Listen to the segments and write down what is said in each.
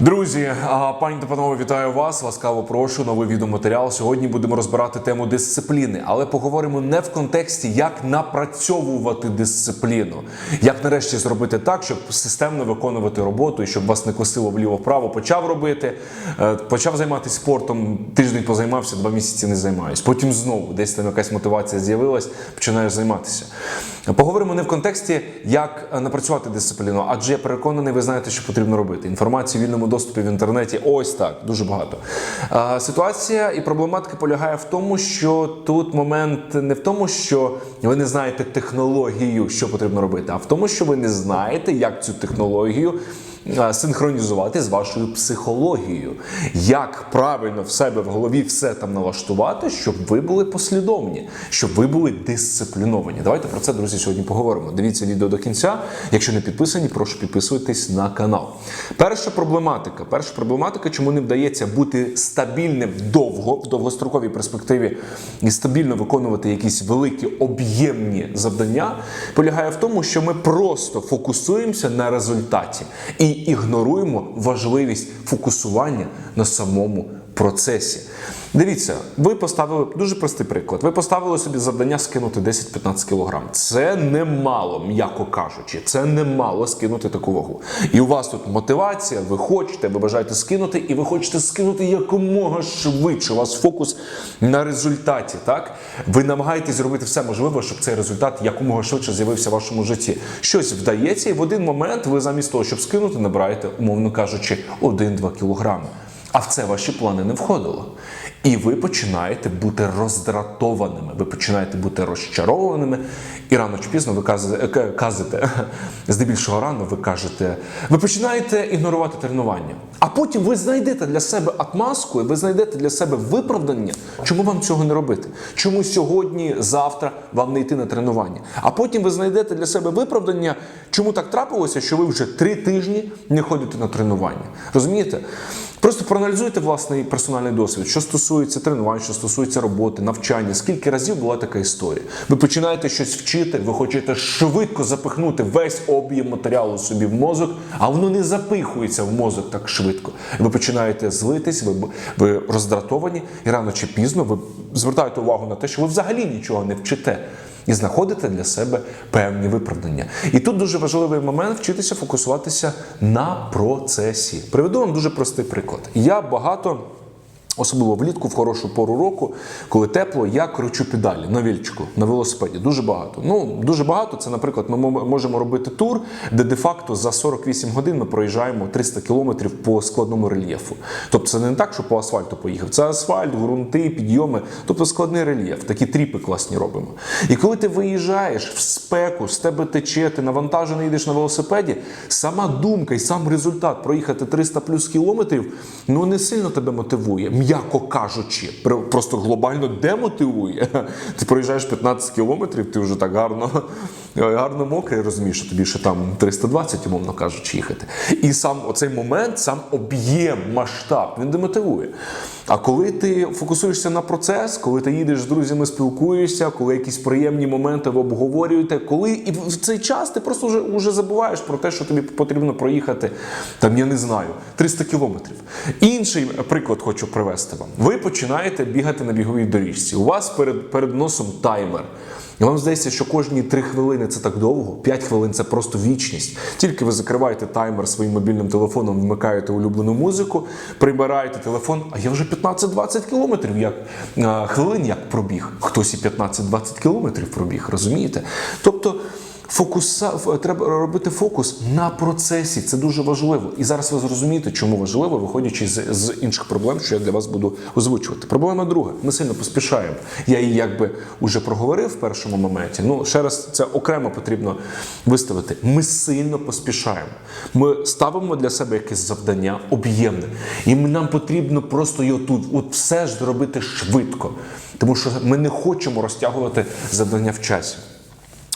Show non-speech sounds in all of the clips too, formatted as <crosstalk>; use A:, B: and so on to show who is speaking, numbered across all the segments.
A: Друзі, пані та панове, вітаю вас. Ласкаво прошу новий відеоматеріал. Сьогодні будемо розбирати тему дисципліни, але поговоримо не в контексті, як напрацьовувати дисципліну, як нарешті зробити так, щоб системно виконувати роботу і щоб вас не косило вліво-вправо. Почав робити, е, почав займатися спортом. Тиждень позаймався, два місяці не займаюсь. Потім знову десь там якась мотивація з'явилась, починаєш займатися. Поговоримо не в контексті, як е, напрацювати дисципліну, адже я переконаний, ви знаєте, що потрібно робити. Інформації в вільному доступі в інтернеті ось так, дуже багато. А, Ситуація і проблематика полягає в тому, що тут момент не в тому, що ви не знаєте технологію, що потрібно робити, а в тому, що ви не знаєте, як цю технологію. Е, Синхронізувати з вашою психологією, як правильно в себе в голові все там налаштувати, щоб ви були послідовні, щоб ви були дисципліновані. Давайте про це, друзі, сьогодні поговоримо. Дивіться відео до кінця. Якщо не підписані, прошу підписуйтесь на канал. Перша проблематика. Перша проблематика, чому не вдається бути стабільним довго в довгостроковій перспективі і стабільно виконувати якісь великі об'ємні завдання, полягає в тому, що ми просто фокусуємося на результаті і ігноруємо важливість фокусування на самому процесі. Дивіться, ви поставили дуже простий приклад. Ви поставили собі завдання скинути 10-15 кг. Це немало, м'яко кажучи, це немало скинути таку вагу. І у вас тут мотивація, ви хочете, ви бажаєте скинути, і ви хочете скинути якомога швидше. У вас фокус на результаті. Так ви намагаєтесь зробити все можливе, щоб цей результат якомога швидше з'явився в вашому житті. Щось вдається, і в один момент ви замість того, щоб скинути, набираєте, умовно кажучи, 1-2 кілограми. А в це ваші плани не входило. І ви починаєте бути роздратованими, ви починаєте бути розчарованими, і рано чи пізно ви казите, е, <laughs> здебільшого рано ви кажете, ви починаєте ігнорувати тренування. А потім ви знайдете для себе отмазку, і ви знайдете для себе виправдання, чому вам цього не робити, чому сьогодні, завтра вам не йти на тренування. А потім ви знайдете для себе виправдання, чому так трапилося, що ви вже три тижні не ходите на тренування. Розумієте? Просто проаналізуйте власний персональний досвід, що стосується тренувань, що стосується роботи, навчання. Скільки разів була така історія? Ви починаєте щось вчити, ви хочете швидко запихнути весь об'єм матеріалу собі в мозок, а воно не запихується в мозок так швидко. Ви починаєте злитись, ви, ви роздратовані, і рано чи пізно ви звертаєте увагу на те, що ви взагалі нічого не вчите. І знаходити для себе певні виправдання. І тут дуже важливий момент вчитися фокусуватися на процесі. Приведу вам дуже простий приклад. Я багато. Особливо влітку, в хорошу пору року, коли тепло, я кручу педалі на вільчику, на велосипеді. Дуже багато. Ну, дуже багато. Це, наприклад, ми можемо робити тур, де де-факто за 48 годин ми проїжджаємо 300 кілометрів по складному рельєфу. Тобто це не так, що по асфальту поїхав. Це асфальт, ґрунти, підйоми, тобто складний рельєф. Такі тріпи класні робимо. І коли ти виїжджаєш в спеку, з тебе тече, ти навантажений йдеш на велосипеді, сама думка і сам результат проїхати 300 плюс кілометрів, ну не сильно тебе мотивує, м'яко кажучи, Про- просто глобально демотивує. <laughs> Ти проїжджаєш 15 кілометрів, ти вже так гарно, гарно мокрий, розумієш, що тобі ще там 320, умовно кажучи, їхати. І сам оцей момент, сам об'єм, масштаб, він демотивує. А коли ти фокусуєшся на процес, коли ти їдеш з друзями, спілкуєшся, коли якісь приємні моменти ви обговорюєте, коли і в цей час ти просто вже, вже забуваєш про те, що тобі потрібно проїхати, там я не знаю, 300 кілометрів. Інший приклад хочу привести вам. Ви починаєте бігати на біговій доріжці. У вас перед, перед носом таймер. І вам здається, що кожні 3 хвилини це так довго, 5 хвилин це просто вічність. Тільки ви закриваєте таймер своїм мобільним телефоном, вмикаєте улюблену музику, прибираєте телефон, а я вже 15-20 кілометрів як хвилин як пробіг. Хтось і 15-20 кілометрів пробіг, розумієте? Тобто. Фокуса треба робити фокус на процесі. Це дуже важливо. І зараз ви зрозумієте, чому важливо, виходячи з, з інших проблем, що я для вас буду озвучувати. Проблема друга. Ми сильно поспішаємо. Я її якби уже проговорив в першому моменті. Ну ще раз це окремо потрібно виставити. Ми сильно поспішаємо. Ми ставимо для себе якесь завдання об'ємне, і нам потрібно просто його тут, от все ж зробити швидко, тому що ми не хочемо розтягувати завдання в часі.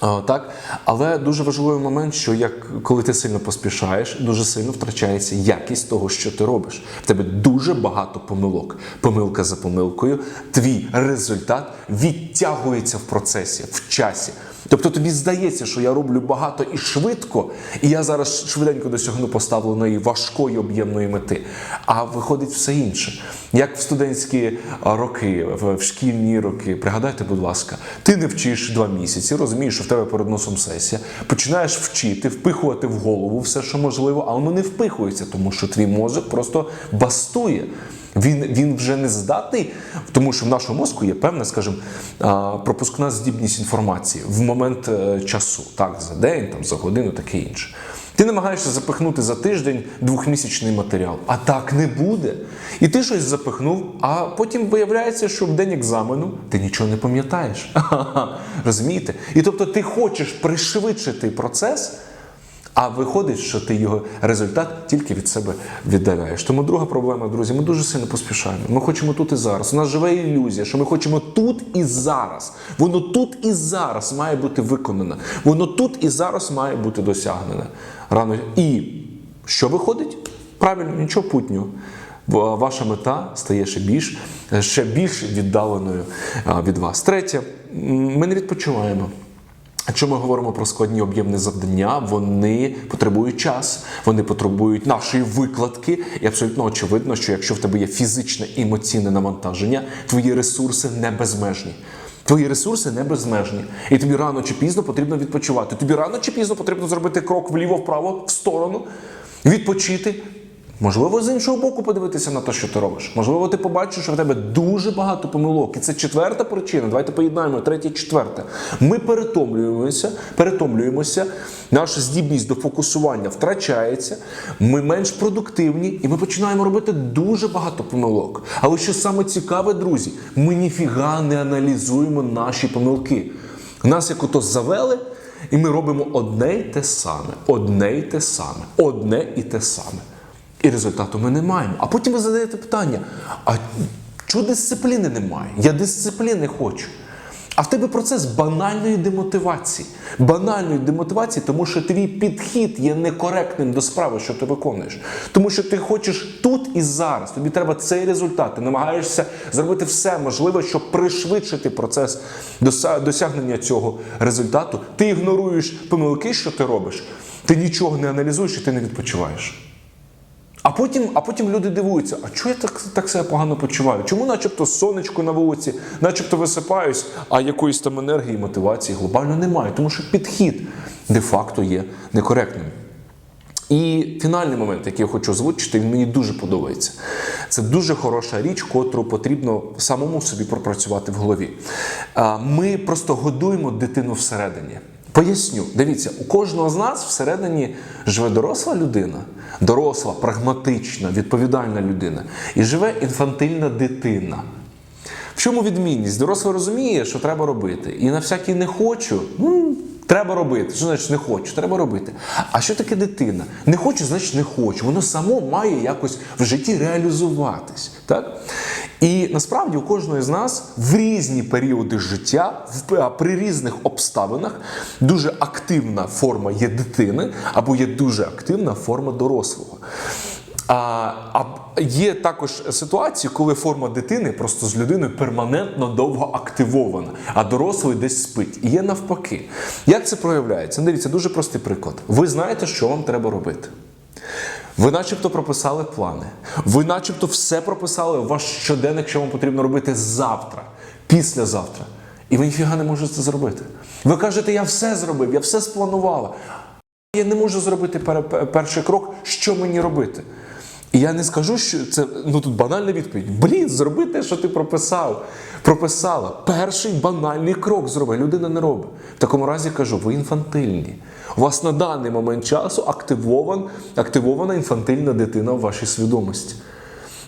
A: А, Так, але дуже важливий момент, що як коли ти сильно поспішаєш, дуже сильно втрачається якість того, що ти робиш. В тебе дуже багато помилок. Помилка за помилкою, твій результат відтягується в процесі, в часі. Тобто тобі здається, що я роблю багато і швидко, і я зараз швиденько досягну поставленої важкої об'ємної мети. А виходить все інше. Як в студентські роки, в, шкільні роки, пригадайте, будь ласка, ти не вчиш два місяці, розумієш, що в тебе перед носом сесія, починаєш вчити, впихувати в голову все, що можливо, а воно не впихується, тому що твій мозок просто бастує. Він, він вже не здатний, тому що в нашому мозку є певна, скажімо, пропускна здібність інформації в момент е, часу, так, за день, там, за годину, таке інше. Ти намагаєшся запихнути за тиждень двохмісячний матеріал, а так не буде. І ти щось запихнув, а потім виявляється, що в день екзамену ти нічого не пам'ятаєш. <laughs> Розумієте? І тобто ти хочеш пришвидшити процес. А виходить, що ти його результат тільки від себе віддаляєш. Тому друга проблема, друзі, ми дуже сильно поспішаємо. Ми хочемо тут і зараз. У нас живе ілюзія, що ми хочемо тут і зараз. Воно тут і зараз має бути виконане. Воно тут і зараз має бути досягнене. Рано і що виходить? Правильно, нічого путнього. Ваша мета стає ще більш, ще більш віддаленою від вас. Третє, ми не відпочиваємо. Якщо ми говоримо про складні об'ємні завдання, вони потребують час, вони потребують нашої викладки, і абсолютно очевидно, що якщо в тебе є фізичне і емоційне навантаження, твої ресурси не безмежні. Твої ресурси не безмежні, і тобі рано чи пізно потрібно відпочивати. Тобі рано чи пізно потрібно зробити крок вліво-вправо, в сторону, відпочити. Можливо, з іншого боку подивитися на те, що ти робиш. Можливо, ти побачиш, що в тебе дуже багато помилок. І це четверта причина. Давайте поєднаємо третє четверте. Ми перетомлюємося, перетомлюємося, наша здібність до фокусування втрачається, ми менш продуктивні, і ми починаємо робити дуже багато помилок. Але що саме цікаве, друзі, ми ніфіга не аналізуємо наші помилки. Нас як ото завели. І ми робимо одне й те саме, одне й те саме, одне і те саме. І результату ми не маємо. А потім ви задаєте питання: а чого дисципліни немає? Я дисципліни хочу. А в тебе процес банальної демотивації. Банальної демотивації, тому що твій підхід є некоректним до справи, що ти виконуєш. Тому що ти хочеш тут і зараз. Тобі треба цей результат. Ти намагаєшся зробити все можливе, щоб пришвидшити процес досягнення цього результату. Ти ігноруєш помилки, що ти робиш, ти нічого не аналізуєш і ти не відпочиваєш. А потім, а потім люди дивуються, а чого я так, так себе погано почуваю? Чому начебто сонечко на вулиці, начебто висипаюсь, а якоїсь там енергії, мотивації глобально немає, тому що підхід де-факто є некоректним. І фінальний момент, який я хочу озвучити, він мені дуже подобається. Це дуже хороша річ, котру потрібно самому собі пропрацювати в голові. Ми просто годуємо дитину всередині. Поясню, дивіться, у кожного з нас всередині живе доросла людина, доросла, прагматична, відповідальна людина, і живе інфантильна дитина. В чому відмінність? Дорослий розуміє, що треба робити. І на всякий не хочу, ну, треба робити. Що значить не хочу? Треба робити. А що таке дитина? Не хочу, значить не хочу. Воно само має якось в житті реалізуватись. Так? І насправді у кожного з нас в різні періоди життя, в- при різних обставинах, дуже активна форма є дитини або є дуже активна форма дорослого. А, є також ситуації, коли форма дитини просто з людиною перманентно довго активована, а дорослий десь спить. І є навпаки. Як це проявляється? Дивіться, дуже простий приклад. Ви знаєте, що вам треба робити. Ви начебто прописали плани. Ви начебто все прописали ваш щоденник, що вам потрібно робити завтра, післязавтра. І ви ніфіга не можете це зробити. Ви кажете, я все зробив, я все спланувала. Я не можу зробити перший крок, що мені робити. І я не скажу, що це ну тут банальна відповідь. Блін, зроби те, що ти прописав. Прописала. Перший банальний крок зроби. Людина не робить. В такому разі кажу, ви інфантильні. У вас на даний момент часу активован, активована інфантильна дитина в вашій свідомості.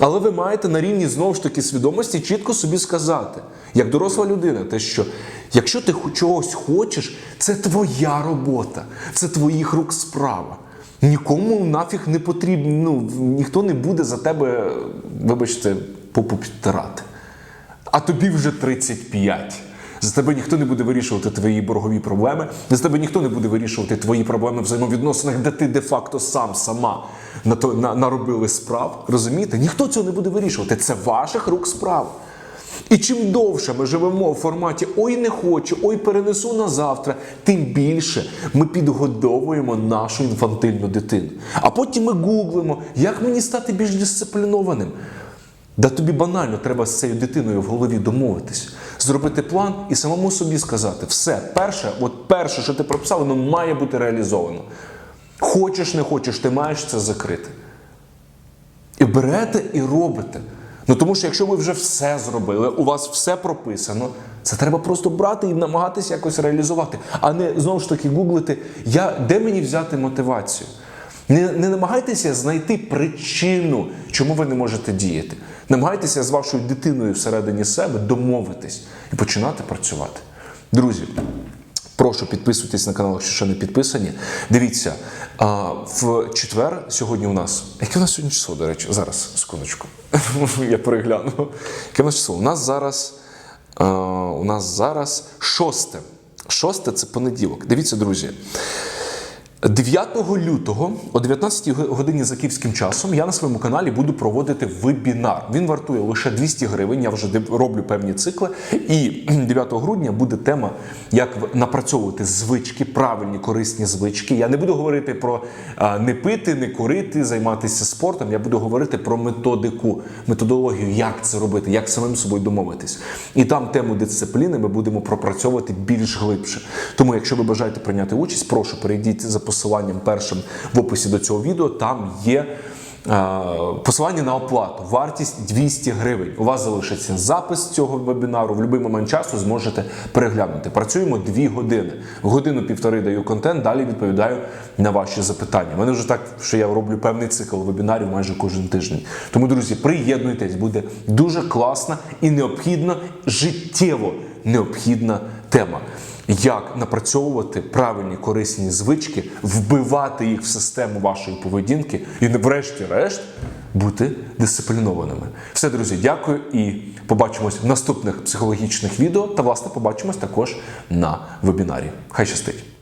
A: Але ви маєте на рівні знову ж таки свідомості чітко собі сказати, як доросла людина, те, що якщо ти чогось хочеш, це твоя робота, це твоїх рук справа. Нікому нафіг не потрібно, ну, ніхто не буде за тебе, вибачте, попу підтирати. А тобі вже 35. За тебе ніхто не буде вирішувати твої боргові проблеми, за тебе ніхто не буде вирішувати твої проблеми в взаємовідносинах, де ти де-факто сам сама на то, на, наробили справ. Розумієте? Ніхто цього не буде вирішувати. Це ваших рук справа. І чим довше ми живемо в форматі ой не хочу, ой перенесу на завтра, тим більше ми підгодовуємо нашу інфантильну дитину. А потім ми гуглимо, як мені стати більш дисциплінованим. Да тобі банально треба з цією дитиною в голові домовитись, зробити план і самому собі сказати: все, перше, от перше, що ти прописав, воно має бути реалізовано. Хочеш, не хочеш, ти маєш це закрити. І берете і робите. Ну тому що якщо ви вже все зробили, у вас все прописано, це треба просто брати і намагатися якось реалізувати, а не знову ж таки гуглити, я, де мені взяти мотивацію. Не, не намагайтеся знайти причину, чому ви не можете діяти. Намагайтеся з вашою дитиною всередині себе домовитись і починати працювати. Друзі, Прошу підписуйтесь на канал, якщо ще не підписані. Дивіться, а, в четвер сьогодні у нас. Яке у нас сьогодні число, до речі? Зараз, секундочку. <laughs> Я перегляну. Яке у нас число? У нас зараз. а, у нас зараз шосте. Шосте це понеділок. Дивіться, друзі. 9 лютого о 19 годині за київським часом я на своєму каналі буду проводити вебінар. Він вартує лише 200 гривень. Я вже роблю певні цикли. І <clears throat> 9 грудня буде тема, як напрацьовувати звички, правильні корисні звички. Я не буду говорити про не пити, не курити, займатися спортом. Я буду говорити про методику, методологію, як це робити, як самим собою домовитись. І там тему дисципліни ми будемо пропрацьовувати більш глибше. Тому, якщо ви бажаєте прийняти участь, прошу перейдіть за посиланням першим в описі до цього відео. Там є. е, Посилання на оплату, вартість 200 гривень. У вас залишиться запис цього вебінару. В будь-який момент часу зможете переглянути. Працюємо 2 години. Годину-півтори даю контент, далі відповідаю на ваші запитання. У мене вже так, що я роблю певний цикл вебінарів майже кожен тиждень. Тому, друзі, приєднуйтесь, буде дуже класна і необхідна, життєво необхідна тема. Як напрацьовувати правильні корисні звички, вбивати їх в систему вашої поведінки і, врешті-решт, бути дисциплінованими. Все, друзі, дякую і побачимось в наступних психологічних відео. Та, власне, побачимось також на вебінарі. Хай щастить!